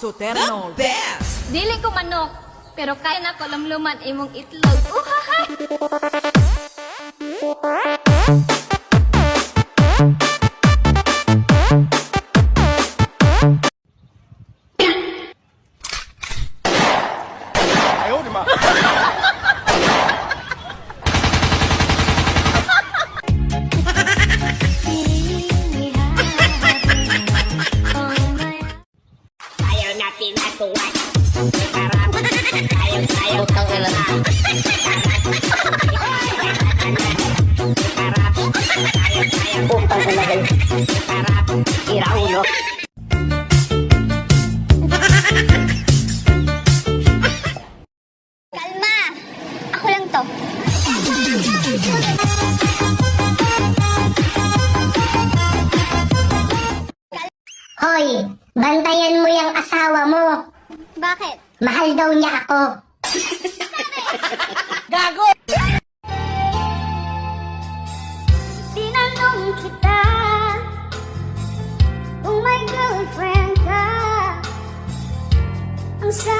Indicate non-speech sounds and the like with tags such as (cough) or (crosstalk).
Soterno. Best! Dili ko manok, pero kaya na ko lamluman imong itlog. Uhaha! Ayaw natin natuwan. Sarap. Ayaw. Butang ilan. Sarap. Ayaw, ayaw. Butang ilan. Sarap. Iraulo. Hoy, bantayan mo yung asawa mo. Bakit? Mahal daw niya ako. (laughs) Gago! Tinanong kita Kung may girlfriend ka Ang sabi